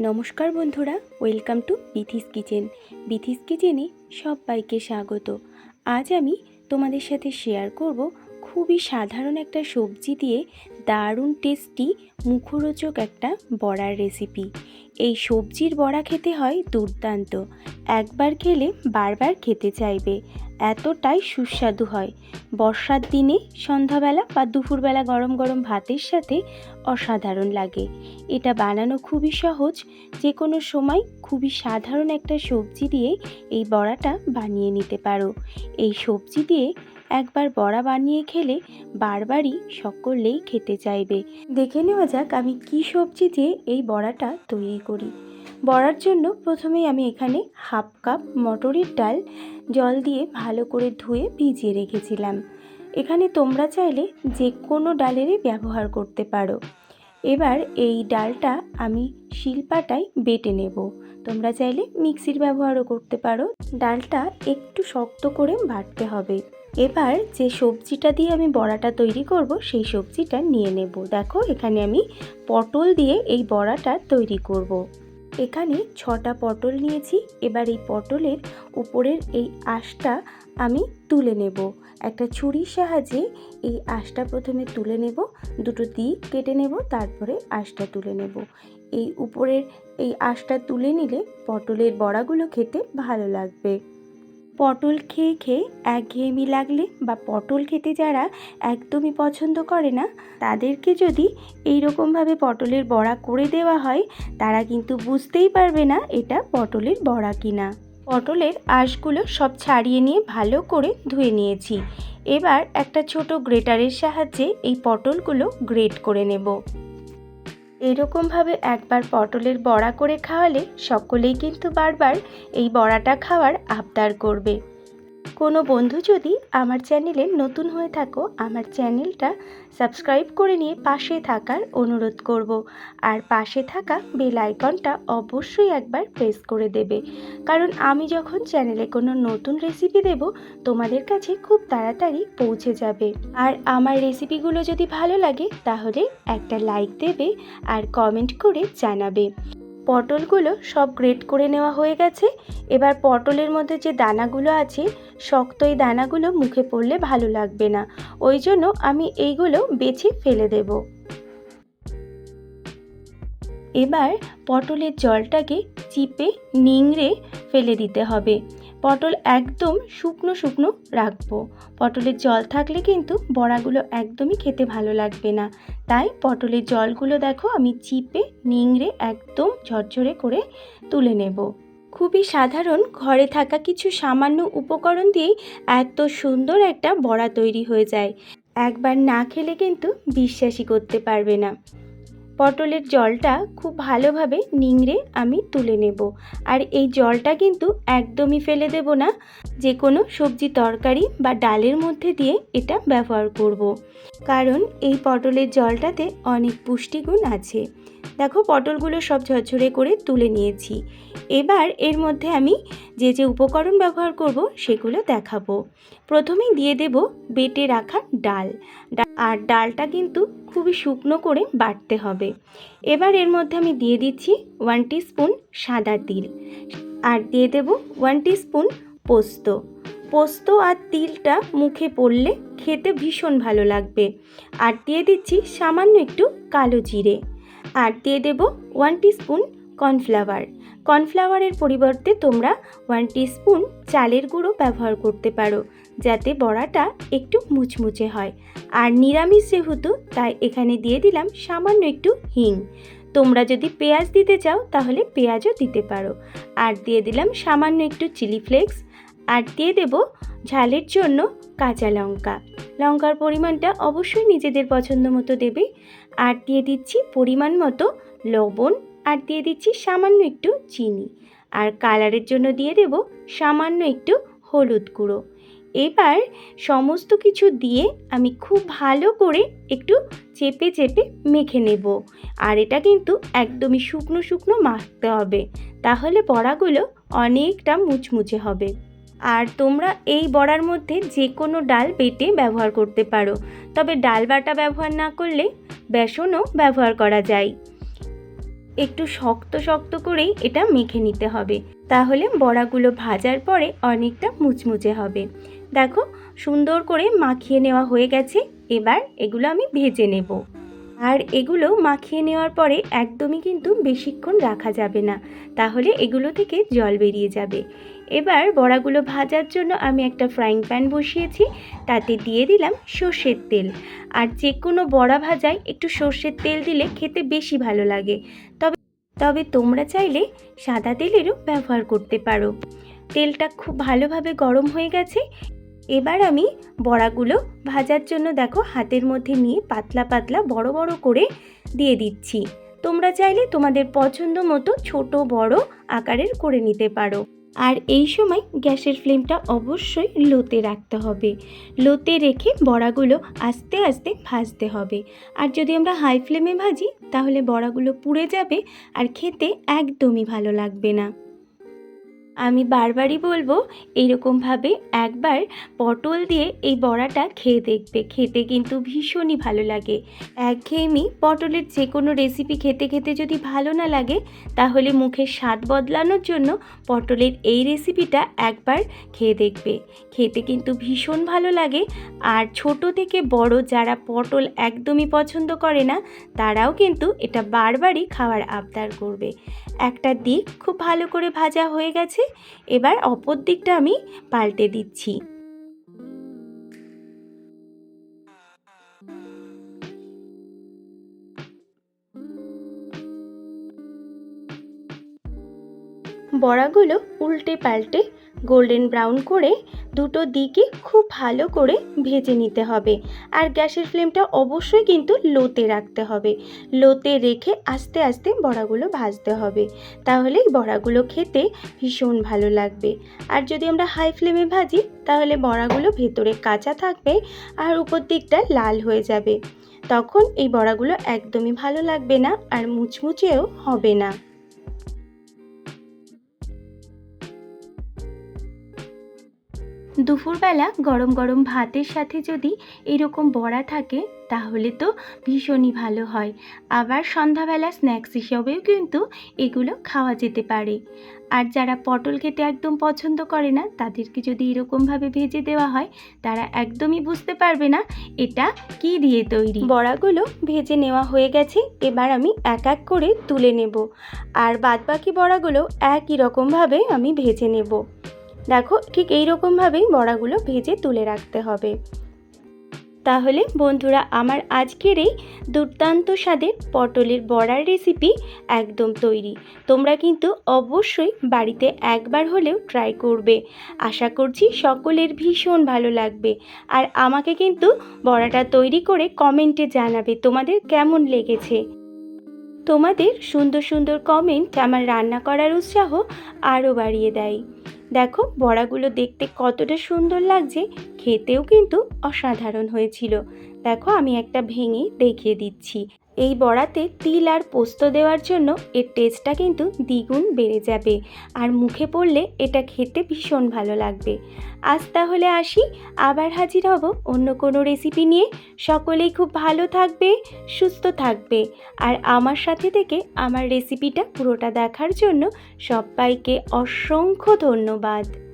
নমস্কার বন্ধুরা, welcome to Bithi's kitchen. Bithi's কিচেনে সবাইকে স্বাগত। আজ আমি তোমাদের সাথে শেয়ার করব খুবই সাধারণ একটা সবজি দিয়ে দারুণ টেস্টি মুখরোচক একটা বড়ার রেসিপি এই সবজির বড়া খেতে হয় দুর্দান্ত। একবার খেলে বারবার খেতে চাইবে। এতটাই সুস্বাদু হয়। বর্ষার দিনে সন্ধ্যাবেলা বা দুপুরবেলা গরম গরম ভাতের সাথে অসাধারণ লাগে। এটা বানানো খুবই সহজ। যে কোনো সময় খুবই সাধারণ একটা সবজি দিয়ে এই বড়াটা বানিয়ে নিতে পারো। এই সবজি দিয়ে একবার বড়া বানিয়ে খেলে বারবারই সকলেই খেতে চাইবে। দেখে নেওয়া যাক আমি কি সবজি দিয়ে এই বড়াটা তৈরি করি। বড়ার জন্য প্রথমেই আমি এখানে হাফ কাপ মটরের ডাল জল দিয়ে ভালো করে ধুয়ে ভিজিয়ে রেখেছিলাম। এখানে তোমরা চাইলে যে কোনো ডালেরই ব্যবহার করতে পারো। এবার এই ডালটা আমি শিলপাটায় বেটে নেব। তোমরা চাইলে মিক্সির ব্যবহারও করতে পারো। ডালটা একটু শক্ত করে বাটতে হবে। এবার যে সবজিটা দিয়ে আমি বড়াটা তৈরি করব, সেই সবজিটা নিয়ে নেব। দেখো, এখানে আমি পটল দিয়ে এই বড়াটা তৈরি করব। এখানে ছটা পটল নিয়েছি। এবার এই পটলের উপরের এই আঁশটা আমি তুলে নেব। একটা ছুরির সাহায্যে এই আঁশটা প্রথমে তুলে নেব। দুটো দিক কেটে নেব, তারপরে আঁশটা তুলে নেব। এই উপরের এই আঁশটা তুলে নিলে পটলের বড়াগুলো খেতে ভালো লাগবে। পটল খেয়ে খেয়ে একঘেয়েমি লাগলে বা পটল খেতে যারা একদমই পছন্দ করে না, তাদেরকে যদি এই রকমভাবে পটলের বড়া করে দেওয়া হয়, তারা কিন্তু বুঝতেই পারবে না এটা পটলের বড়া কিনা। পটলের আঁশগুলো সব ছাড়িয়ে নিয়ে ভালো করে ধুয়ে নিয়েছি। এবার একটা ছোট গ্রেটারের সাহায্যে এই পটলগুলো গ্রেট করে নেব। এরকমভাবে একবার পটলের বড়া করে খাওয়ালে সকলেই কিন্তু বারবার এই বড়াটা খাওয়ার আবদার করবে। কোনো বন্ধু যদি আমার চ্যানেলে নতুন হয়ে থাকো, আমার চ্যানেলটা সাবস্ক্রাইব করে নিয়ে পাশে থাকার অনুরোধ করব। আর পাশে থাকা বেল আইকনটা অবশ্যই একবার প্রেস করে দেবে। কারণ আমি যখন চ্যানেলে কোনো নতুন রেসিপি দেব, তোমাদের কাছে খুব তাড়াতাড়ি পৌঁছে যাবে। আর আমার রেসিপিগুলো যদি ভালো লাগে, তাহলে একটা লাইক দেবে আর কমেন্ট করে জানাবে। পটলগুলো সব গ্রেট করে নেওয়া হয়ে গেছে। এবার পটলের মধ্যে যে দানাগুলো আছে, শক্ত এই দানাগুলো মুখে পড়লে ভালো লাগবে না। ওই জন্য আমি এইগুলো বেছে ফেলে দেব। এবার পটলের জলটাকে চিপে নিংড়ে ফেলে দিতে হবে। পটল একদম শুকনো শুকনো রাখব। পটলের জল থাকলে কিন্তু বড়াগুলো একদমই খেতে ভালো লাগবে না। তাই পটলের জলগুলো দেখো আমি চিপে, নিংড়ে একদম ঝরঝরে করে তুলে নেব। খুবই সাধারণ ঘরে থাকা কিছু সামান্য উপকরণ দিয়েই এত সুন্দর একটা বড়া তৈরি হয়ে যায়। একবার না খেলে কিন্তু বিশ্বাসই করতে পারবে না। পটলের জলটা খুব ভালোভাবে নিংড়ে আমি তুলে নেব আর এই জলটা কিন্তু একদমই ফেলে দেব না, যে কোনো সবজি তরকারি বা ডালের মধ্যে দিয়ে এটা ব্যবহার করব। কারণ এই পটলের জলটাতে অনেক পুষ্টিগুণ আছে দেখো, পটলগুলো সব ঝরঝরে করে তুলে নিয়েছি। এবার এর মধ্যে আমি যে যে উপকরণ ব্যবহার করব, সেগুলো দেখাবো। প্রথমেই দিয়ে দেব বেটে রাখা ডাল। আর ডালটা কিন্তু খুবই শুকনো করে বাটতে হবে। এবার এর মধ্যে আমি দিয়ে দিচ্ছি ওয়ান স্পুন সাদা তিল। আর দিয়ে দেব ওয়ান স্পুন পোস্ত। পোস্ত আর তিলটা মুখে পড়লে খেতে ভীষণ ভালো লাগবে। আর দিয়ে দিচ্ছি সামান্য একটু কালো জিরে। আর দিয়ে দেব ওয়ান স্পুন কর্নফ্লাওয়ার কর্নফ্লাওয়ারের পরিবর্তে তোমরা ওয়ান স্পুন চালের গুঁড়ো ব্যবহার করতে পারো, যাতে বড়াটা একটু মুচমুচে হয়। আর নিরামিষ যেহেতু, তাই এখানে দিয়ে দিলাম সামান্য একটু হিং। তোমরা যদি পেঁয়াজ দিতে চাও, তাহলে পেঁয়াজও দিতে পারো। আর দিয়ে দিলাম সামান্য একটু চিলি ফ্লেক্স আর দিয়ে দেব ঝালের জন্য কাঁচা লঙ্কা। লঙ্কার পরিমাণটা অবশ্যই নিজেদের পছন্দ মতো দেবে। আর দিয়ে দিচ্ছি পরিমাণ মতো লবণ আর দিয়ে দিচ্ছি সামান্য একটু চিনি। আর কালারের জন্য দিয়ে দেব সামান্য একটু হলুদ গুঁড়ো। এবার সমস্ত কিছু দিয়ে আমি খুব ভালো করে একটু চেপে চেপে মেখে নেব। আর এটা কিন্তু একদমই শুকনো শুকনো মাখতে হবে। তাহলে বড়াগুলো অনেকটা মুচমুচে হবে। আর তোমরা এই বড়ার মধ্যে যে কোনো ডাল বেটে ব্যবহার করতে পারো। তবে ডাল বাটা ব্যবহার না করলে বেসনও ব্যবহার করা যায়। একটু শক্ত শক্ত করেই এটা মেখে নিতে হবে। তাহলে বড়াগুলো ভাজার পরে অনেকটা মুচমুচে হবে। দেখো, সুন্দর করে মাখিয়ে নেওয়া হয়ে গেছে। এবার এগুলো আমি ভেজে নেব। আর এগুলো মাখিয়ে নেওয়ার পরে একদমই কিন্তু বেশিক্ষণ রাখা যাবে না। তাহলে এগুলো থেকে জল বেরিয়ে যাবে। এবার বড়াগুলো ভাজার জন্য আমি একটা ফ্রাইং প্যান বসিয়েছি, তাতে দিয়ে দিলাম সর্ষের তেল। আর যে কোনো বড়া ভাজায় একটু সর্ষের তেল দিলে খেতে বেশি ভালো লাগে। তবে তবে তোমরা চাইলে সাদা তেলেরও ব্যবহার করতে পারো। তেলটা খুব ভালোভাবে গরম হয়ে গেছে এবার আমি বড়াগুলো ভাজার জন্য দেখো হাতের মধ্যে নিয়ে পাতলা পাতলা বড় বড় করে দিয়ে দিচ্ছি। তোমরা চাইলে তোমাদের পছন্দ মতো ছোট বড় আকারের করে নিতে পারো। আর এই সময় গ্যাসের ফ্লেমটা অবশ্যই লোতে রাখতে হবে। লোতে রেখে বড়াগুলো আস্তে আস্তে ভাজতে হবে। আর যদি আমরা হাই ফ্লেমে ভাজি, তাহলে বড়াগুলো পুড়ে যাবে আর খেতে একদমই ভালো লাগবে না। আমি বারবারই বলব, এইরকমভাবে একবার পটল দিয়ে এই বড়াটা খেয়ে দেখবে। খেতে কিন্তু ভীষণই ভালো লাগে। একঘেয়েমি পটলের যে কোনো রেসিপি খেতে খেতে যদি ভালো না লাগে, তাহলে মুখের স্বাদ বদলানোর জন্য পটলের এই রেসিপিটা একবার খেয়ে দেখবে। খেতে কিন্তু ভীষণ ভালো লাগে। আর ছোট থেকে বড় যারা পটল একদমই পছন্দ করে না, তারাও কিন্তু এটা বারবারই খাওয়ার আবদার করবে। একটা দিক খুব ভালো করে ভাজা হয়ে গেছে এবার অপর দিকটা আমি পাল্টে দিচ্ছি। বড়াগুলো উল্টে পাল্টে গোল্ডেন ব্রাউন করে দুটো দিকে খুব ভালো করে ভেজে নিতে হবে। আর গ্যাসের ফ্লেমটা অবশ্যই কিন্তু লোতে রাখতে হবে। লোতে রেখে আস্তে আস্তে বড়াগুলো ভাজতে হবে। তাহলেই বড়াগুলো খেতে ভীষণ ভালো লাগবে। আর যদি আমরা হাই ফ্লেমে ভাজি, তাহলে বড়াগুলো ভেতরে কাঁচা থাকবে আর উপর দিকটা লাল হয়ে যাবে। তখন এই বড়াগুলো একদমই ভালো লাগবে না আর মুচমুচেও হবে না। দুপুরবেলা গরম গরম ভাতের সাথে যদি এরকম বড়া থাকে, তাহলে তো ভীষণই ভালো হয়। আবার সন্ধ্যাবেলা স্ন্যাক্স হিসাবেও কিন্তু এগুলো খাওয়া যেতে পারে। আর যারা পটল খেতে একদম পছন্দ করে না, তাদেরকে যদি এরকমভাবে ভেজে দেওয়া হয়, তারা একদমই বুঝতে পারবে না এটা কি দিয়ে তৈরি। বড়াগুলো ভেজে নেওয়া হয়ে গেছে, এবার আমি এক এক করে তুলে নেব। আর বাদবাকি বড়াগুলো একই রকমভাবে আমি ভেজে নেব। দেখো, ঠিক এই রকমভাবেই বড়াগুলো ভেজে তুলে রাখতে হবে। তাহলে বন্ধুরা, আমার আজকের এই দুর্দান্ত স্বাদের পটলের বড়ার রেসিপি একদম তৈরি। তোমরা কিন্তু অবশ্যই বাড়িতে একবার হলেও ট্রাই করবে। আশা করছি সকলের ভীষণ ভালো লাগবে। আর আমাকে কিন্তু বড়াটা তৈরি করে কমেন্টে জানাবে, তোমাদের কেমন লেগেছে? তোমাদের সুন্দর সুন্দর কমেন্ট আমার রান্না করার উৎসাহ আরও বাড়িয়ে দেয়। দেখো বড়াগুলো দেখতে কতটা সুন্দর লাগছে, খেতেও কিন্তু অসাধারণ হয়েছিল। দেখো আমি একটা ভেঙে দেখিয়ে দিচ্ছি। এই বড়াতে তিল আর পোস্ত দেওয়ার জন্য এর টেস্টটা কিন্তু দ্বিগুণ বেড়ে যাবে। আর মুখে পড়লে এটা খেতে ভীষণ ভালো লাগবে। আজ তাহলে আসি, আবার হাজির হব অন্য কোনো রেসিপি নিয়ে। সকলেই খুব ভালো থাকবে, সুস্থ থাকবে। আর আমার সাথে থেকে আমার রেসিপিটা পুরোটা দেখার জন্য সবাইকে অসংখ্য ধন্যবাদ।